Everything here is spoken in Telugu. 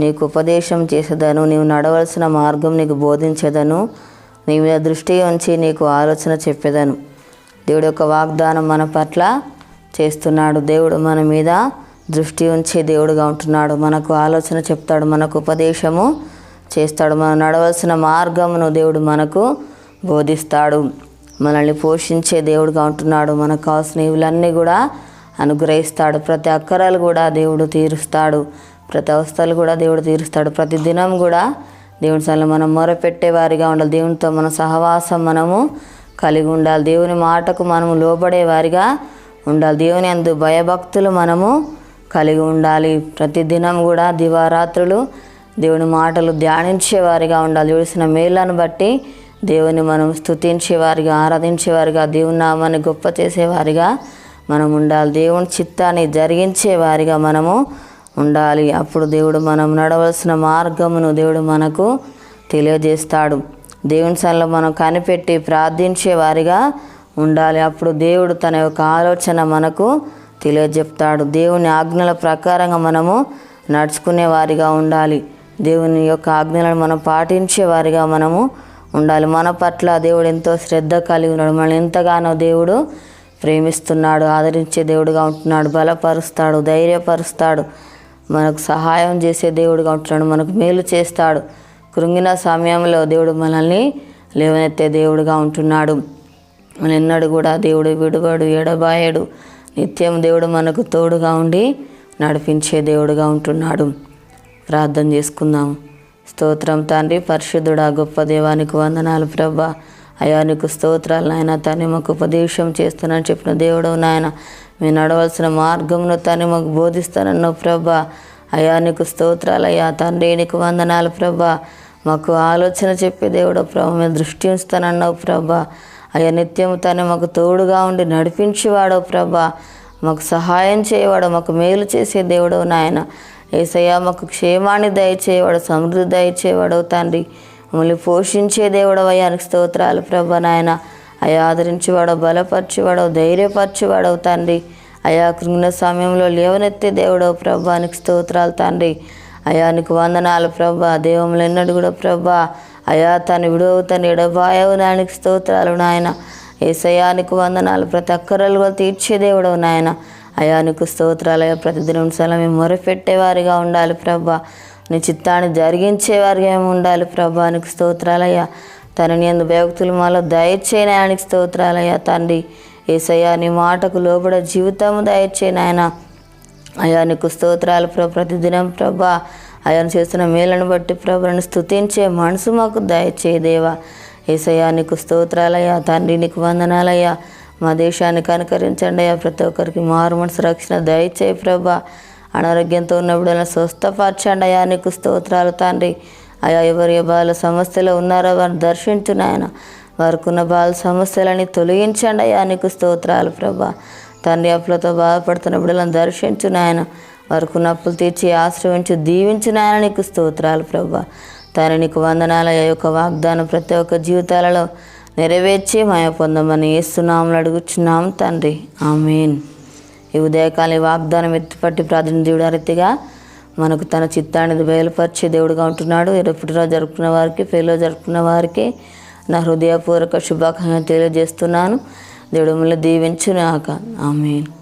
నీకు ఉపదేశం చేసేదను నీవు నడవలసిన మార్గం నీకు బోధించేదను నీ మీద దృష్టి ఉంచి నీకు ఆలోచన చెప్పేదను. దేవుడు యొక్క వాగ్దానం మన పట్ల చేస్తున్నాడు. దేవుడు మన మీద దృష్టి ఉంచే దేవుడుగా ఉంటున్నాడు. మనకు ఆలోచన చెప్తాడు. మనకు ఉపదేశము చేస్తాడు. మనం నడవలసిన మార్గమును దేవుడు మనకు బోధిస్తాడు. మనల్ని పోషించే దేవుడుగా ఉంటున్నాడు. మనకు కావాల్సిన ఇవులన్నీ కూడా అనుగ్రహిస్తాడు. ప్రతి అక్కరాలు కూడా దేవుడు తీరుస్తాడు. ప్రతి అవస్థలు కూడా దేవుడు తీరుస్తాడు. ప్రతి దినం కూడా దేవుని సన్నిధిలో మనం మొరపెట్టే వారిగా ఉండాలి. దేవునితో మన సహవాసం మనము కలిగి ఉండాలి. దేవుని మాటకు మనము లోబడేవారిగా ఉండాలి. దేవుని అందు భయభక్తులు మనము కలిగి ఉండాలి. ప్రతి దినం కూడా దివారాత్రులు దేవుని మాటలు ధ్యానించే వారిగా ఉండాలి. చూసిన మేళ్ళను బట్టి దేవుని మనం స్థుతించేవారిగా ఆరాధించేవారిగా దేవుని నామాన్ని గొప్ప చేసేవారిగా మనం ఉండాలి. దేవుని చిత్తాన్ని జరిగించే వారిగా మనము ఉండాలి. అప్పుడు దేవుడు మనం నడవలసిన మార్గమును దేవుడు మనకు తెలియజేస్తాడు. దేవుని సన్నిలో మనం కనిపెట్టి ప్రార్థించే వారిగా ఉండాలి. అప్పుడు దేవుడు తన యొక్క ఆలోచన మనకు తెలియజెప్తాడు. దేవుని ఆజ్ఞల ప్రకారంగా మనము నడుచుకునే వారిగా ఉండాలి. దేవుని యొక్క ఆజ్ఞలను మనం పాటించే వారిగా మనము ఉండాలి. మన పట్ల దేవుడు ఎంతో శ్రద్ధ కలిగి ఉన్నాడు. మనం ఎంతగానో దేవుడు ప్రేమిస్తున్నాడు ఆదరించే దేవుడుగా ఉంటున్నాడు బలపరుస్తాడు ధైర్యపరుస్తాడు. మనకు సహాయం చేసే దేవుడుగా ఉంటున్నాడు మనకు మేలు చేస్తాడు. కృంగిన సమయంలో దేవుడు మనల్ని లేవనెత్తే దేవుడుగా ఉంటున్నాడు. మన ఎన్నడు కూడా దేవుడు విడువడు ఎడబాయడు నిత్యం దేవుడు మనకు తోడుగా ఉండి నడిపించే దేవుడుగా ఉంటున్నాడు. ప్రార్థన చేసుకుందాం. స్తోత్రం తండ్రి పరిశుద్ధుడా గొప్ప దేవానికి వందనాలు ప్రభా. అయా నీకు స్తోత్రాలు నాయన. తని మాకు ఉపదేశం చేస్తానని చెప్పిన దేవుడు నాయన. మేము నడవలసిన మార్గమును తను మాకు బోధిస్తానన్నావు ప్రభా. అయా నీకు స్తోత్రాలయ్యా తండ్రి నీకు వందనాలు ప్రభా. మాకు ఆలోచన చెప్పే దేవుడు ప్రభా. మేము దృష్టి ఉంచుతానన్నావు ప్రభా. అయ్యా నిత్యం తను మాకు తోడుగా ఉండి నడిపించేవాడో ప్రభా. మాకు సహాయం చేయవాడు మాకు మేలు చేసే దేవుడు నాయన. ఏసయ్యా మాకు క్షేమాన్ని దయచేవాడు సమృద్ధి దయచేవాడు తండ్రి. మమ్మల్ని పోషించే దేవుడు అయ్యానికి స్తోత్రాలు ప్రభా నాయన. అయా ఆదరించేవాడు బలపరిచేవాడు ధైర్యపరిచేవాడు తండ్రి. అయా కృంగిన సమయంలో లేవనెత్తే దేవుడవు ప్రభానికి స్తోత్రాలు తండ్రి. అయానికి వందనాలు ప్రభా దేవములు ఎన్నడు కూడా ప్రభా. అయా తను విడవు తను ఎడబాయవు నాయనికి స్తోత్రాలు నాయన. ఏసయానికి వందనాలు ప్రతి ఒక్కరలు కూడా తీర్చే దేవుడవు నాయన. అయానికి స్తోత్రాలయ ప్రతిదినం సలా మేము మొరపెట్టేవారిగా ఉండాలి ప్రభా. నీ చిత్తాన్ని జరిగించేవారిగా మేము ఉండాలి ప్రభా నీకు స్తోత్రాలయ్యా తనని అందు భక్తులు మాలో దయచేయని ఆయనకి స్తోత్రాలయ్యా తండ్రి. ఏసయ్యా నీ మాటకు లోబడ జీవితము దయచేయని ఆయన. అయా నీకు స్తోత్రాలు ప్రభు ప్రతిదినం ప్రభా. అయాను చేస్తున్న మేలను బట్టి ప్రభులను స్తుతించే మనసు మాకు దయచేదేవా ఏసయ్యా నీకు స్తోత్రాలయ్యా తండ్రి నీకు వందనాలయ్యా. మా దేశాన్ని కనుకరించండి అయ్యా ప్రతి ఒక్కరికి మారు మనసు రక్షణ దయచేయి ప్రభా. అనారోగ్యంతో ఉన్నప్పుడు స్వస్థపరచండి అయ్యా నీకు స్తోత్రాలు తండ్రి. అయా ఎవరి బాల సమస్యలు ఉన్నారో వారిని దర్శించు నాయన. వారికున్న బాల సమస్యలని తొలగించండి అయ్యా నీకు స్తోత్రాలు ప్రభా. తండ్రి అప్పులతో బాధపడుతున్న బిడ్డలను దర్శించు నాయన. వారికి అప్పులు తీర్చి ఆశ్రయించి దీవించు నాయన నీకు స్తోత్రాలు ప్రభా. తండ్రి నీకు వందనాల యొక్క వాగ్దానం ప్రతి ఒక్క జీవితాలలో నెరవేర్చి మాయ పొందమని ఏస్తున్నాములు అడుగుచున్నాం తండ్రి. ఆమెన్. ఈ ఉదయకాల వాగ్దానం ఎత్తిపట్టి ప్రార్థన రీతిగా మనకు తన చిత్తాన్ని బయలుపరిచే దేవుడుగా ఉంటున్నాడు. ఇరవై పుట్టినరోజు జరుపుకున్న వారికి పెళ్ళిలో జరుపుకున్న వారికి నా హృదయపూర్వక శుభాకాంక్షలు తెలియజేస్తున్నాను. దేవుడు మిమ్మల్ని దీవించునాక ఆమెన్.